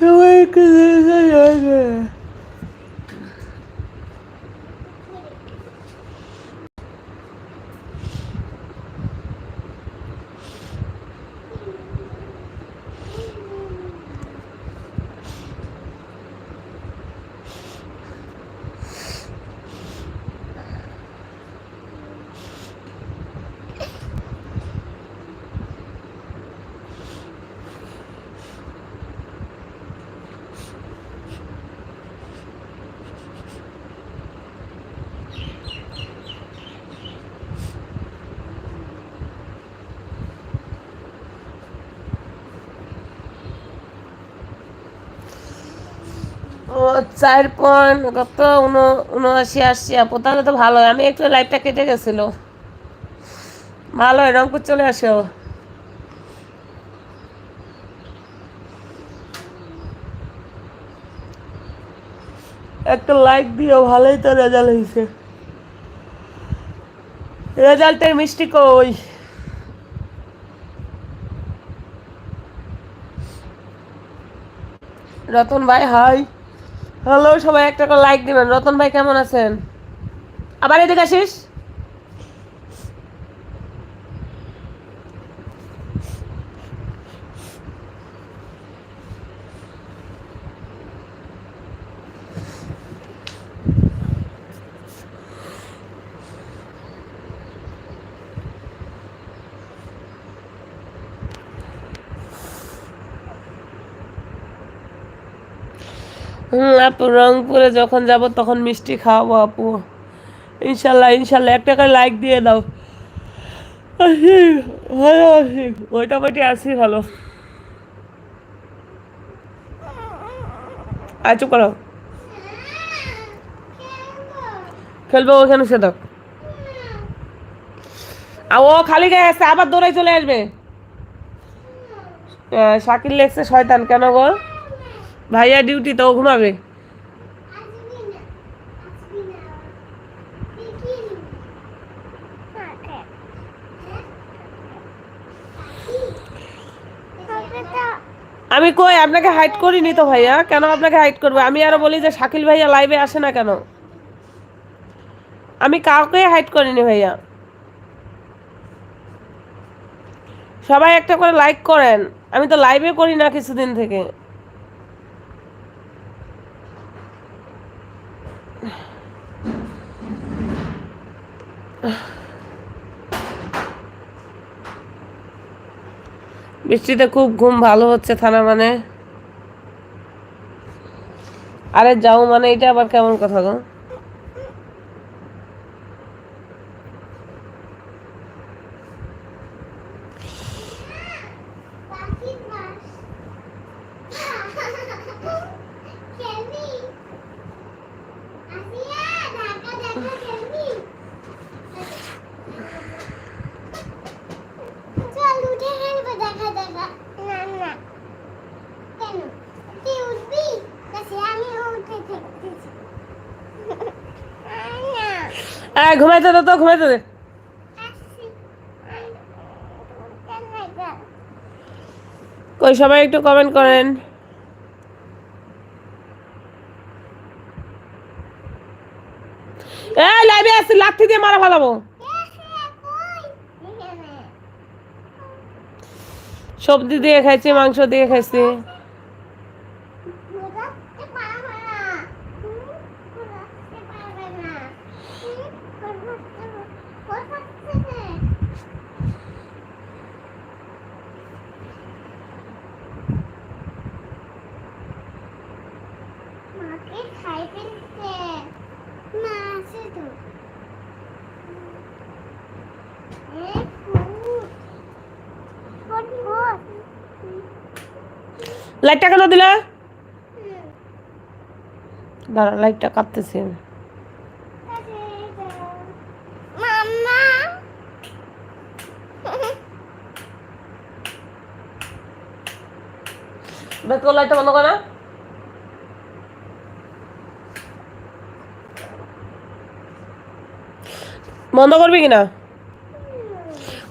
সবাইকে দেখা চার পয়েন্ট কত উন- উনআশি আপু, তাহলে তো ভালো আমি একটু লাইফটা কেটে গেছিল। ভালো রংপুর চলে আসো। একটা লাইক দিও, ভালোই তো রেজাল্ট হয়েছে রেজাল্টের মিষ্টি কই? রতন ভাই, হাই। হ্যালো সবাই একটা করে লাইক দিবেন। রতন ভাই কেমন আছেন? আবার এদিকে আসিস? আপু রংপুরে যখন যাব তখন মিষ্টি খাওয়াবো আপু। ইনশাল্লাহ ইনশাল্লাহ একটা করে লাইক দিয়ে দাও। আসি, ভালো আছি মোটামুটি আছি ভালো। আর চুপ করো। খেলব ওখানে সে থাক ও খালি গায়ে আসছে আবার দৌড়াই চলে আসবে। শাকিল লেগছে শয়তান কেন গো? ভাইয়া ডিউটি তো ঘুমাবে। আমি কই, আপনাকে হাইট করিনি তো ভাইয়া? কেন আপনাকে হাইট করব? আমি আরও বলি যে শাকিল ভাইয়া লাইভে আসে না কেন? আমি কাউকে হাইট করিনি ভাইয়া। সবাই একটা করে লাইক করেন। আমি তো লাইভে করি না কিছুদিন থেকে। বৃষ্টিতে খুব ঘুম ভালো হচ্ছে থানা মানে। আরে যাও মানে এটা আবার কেমন কথা গো চল উঠে খেলব দেখা দেখা না না কেন তুই উঠবি কাছে আমি উঠে থাকতেছি না ঘুমাইতে দে তো, ঘুমাইতে দে। কই, সবাই একটু কমেন্ট করেন। এই, লাইভে আসছি লাথি দিয়ে মারা ফেলাবো। সবজি দিয়ে খাইছি, মাংস দিয়ে খাইছি। লাইটটা কেন দিলা? দাঁড়া লাইটটা কাঁপতেছি। আমি। তোর লাইটটা বন্ধ কর বন্ধ করবি কিনা?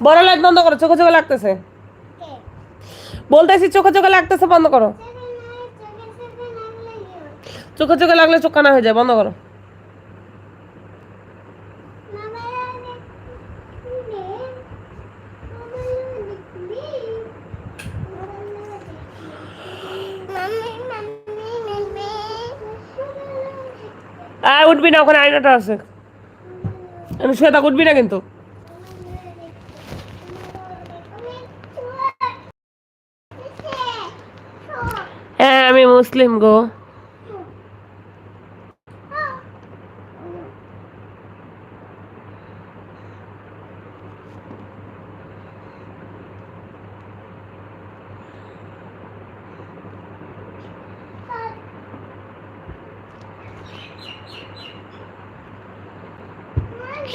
বড় লাইট বন্ধ করো, চোখে চোখে লাগতেছে। বলতেছি চোখে চোখে লাগতেছে, বন্ধ করো। চোখে চোখে লাগলে চোখ কানা হয়ে যায়, বন্ধ করো। উঠবি না, ওখানে আয়নাটা আছে। আমি সেটা করবি না কিন্তু। হ্যাঁ আমি মুসলিম গো হাতের নিচে একটা ঘাটের কাঁটা আছে এই বালিশের মুখে শুনে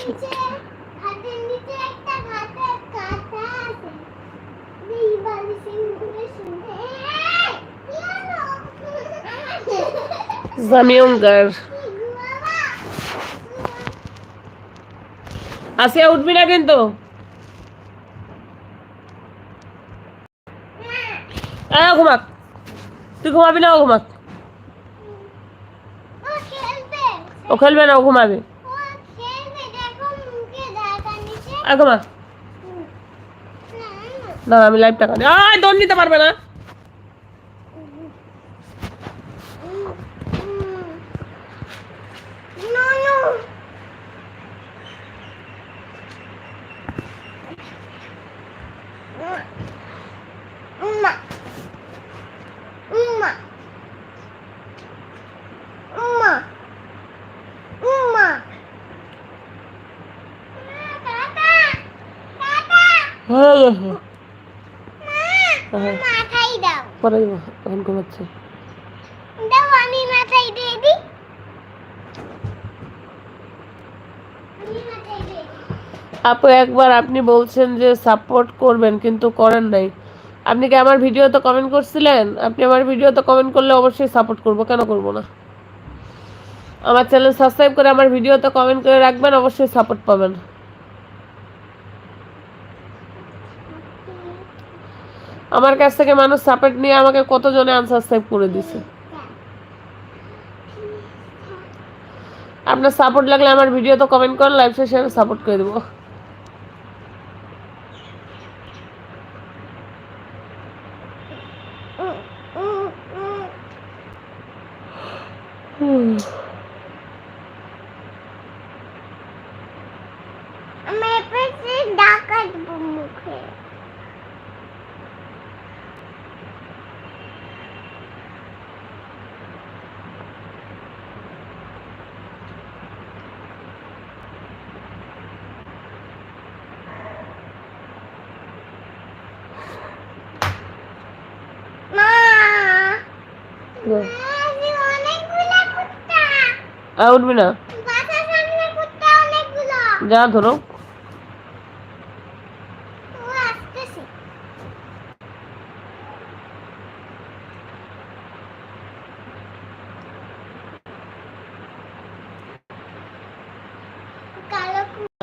জামিয়ঙ্গার আসিয়া উঠবি না কিন্তু। আহ ঘুমাক। তুই ঘুমাবি না ও ঘুমাক। ও খেলবে না ও ঘুমাবে ও খেলবে দেখো মুখে দাঁড়ার নিচে আর না না আমি লাইভটা কাটি। আয় দৌড় নিতে পারবে না। হয়ে গেছে হ্যাঁ, মাথায় দাও। পরে দিব এখন ঘুমাচ্ছে। দাও আমি মাথায় দিয়ে দিই আমি মাথায় দিয়ে দিই আপু একবার আপনি বলছেন যে সাপোর্ট করবেন কিন্তু করেন নাই। আপনি কি আমার ভিডিওতে কমেন্ট করছিলেন? আপনি আমার ভিডিওতে কমেন্ট করলে অবশ্যই সাপোর্ট করব কেন করব না? আমার চ্যানেল সাবস্ক্রাইব করে আমার ভিডিওতে কমেন্ট করে রাখবেন অবশ্যই সাপোর্ট পাবেন। আমার কাছ থেকে মানুষ সাপোর্ট নিয়ে আমাকে কতজনে আনসাবস্ক্রাইব করে দিছে? আপনার সাপোর্ট লাগলে আমার ভিডিও তো কমেন্ট করেন লাইভ শেষে আমি সাপোর্ট করে দেবো। আমি অনেকগুলো উঠবি না। যা ধরো।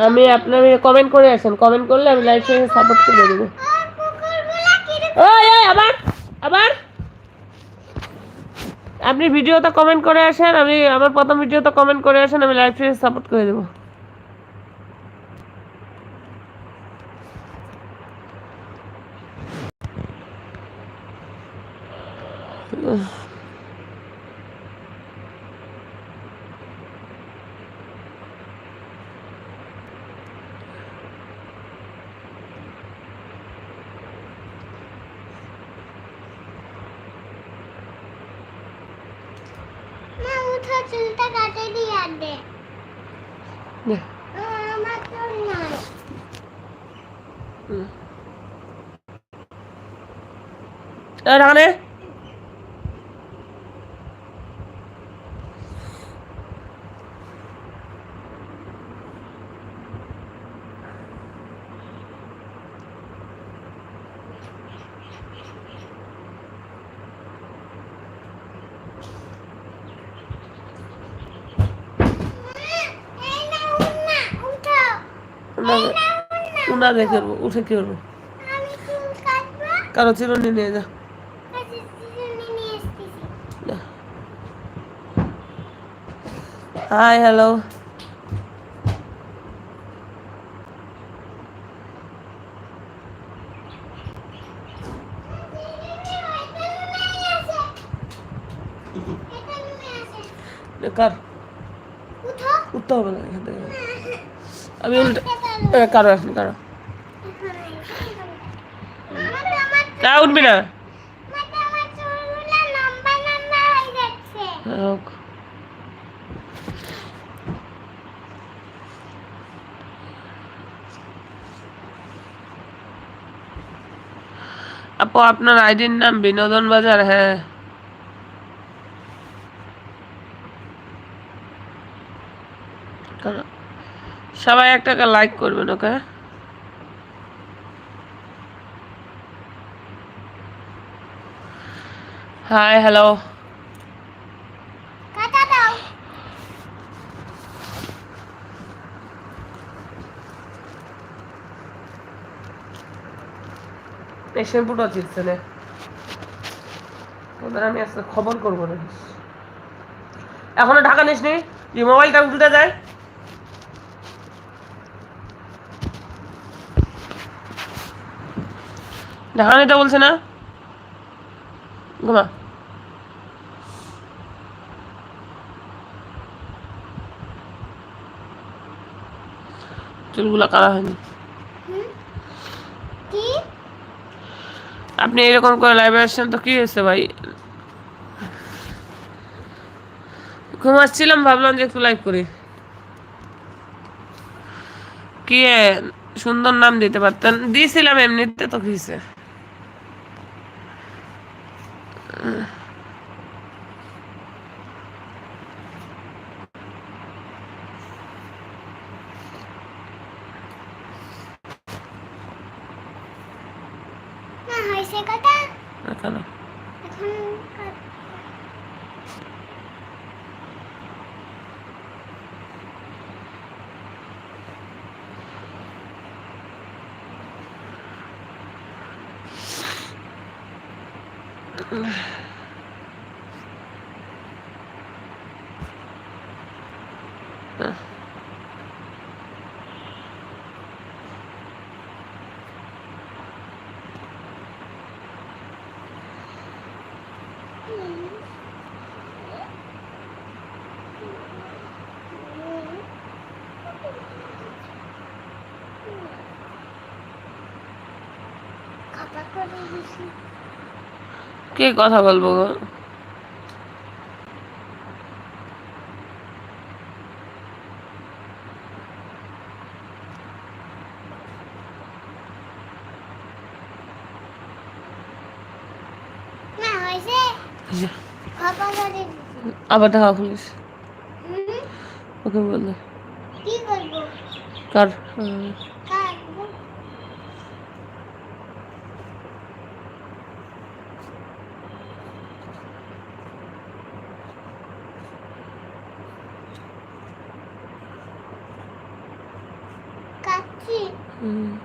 আমি আপনার কমেন্ট করে আসেন। কমেন্ট করলে আমি শেষে সাপোর্ট করে দেবো। আবার আবার। আপনি ভিডিওতে কমেন্ট করে আসেন, আমি আমার প্রথম ভিডিওতে কমেন্ট করে আসেন, আমি লাইভ শেষে সাপোর্ট করে দেবো। মা উঠো চুলটা কাটে দিয়ে নে, আমার চুল নাই। হুম। এই রানে এই না উন্না উঠো উনা উনা দেখে উঠে কি করব? কারও চিরুনি নিয়ে যা। Hi hello. কার? উঠতে হবে না এখান থেকে। আমি উল্টে কারও এখন কারও। না উঠবি না। আপু আপনার আইডির নাম বিনোদন বাজার হ্যাঁ। সবাই একটা লাইক করবেন ওকে? হাই হ্যালো এই শ্যাম্পুটা চিনছে না। ওদের আমি আজকে খবর করব না এখনও ঢাকা নিস নি যে মোবাইলটা উল্টে যায় ঢাকা নিতে বলছে না? ঘুমা। চুলগুলো কালা হয়নি। আপনি এরকম করে লাইভে আসছেন তো কি হয়েছে ভাই? ঘুমাচ্ছিলাম ভাবলাম যে একটু লাইভ করি। কি সুন্দর নাম দিতে পারতেন? দিয়েছিলাম এমনিতে তো কি কথা এখন এখন কা- খাপা করে দিছি কে কথা বলব গো? আবার দেখা খুলিস ওকে বললে কার? 嗯。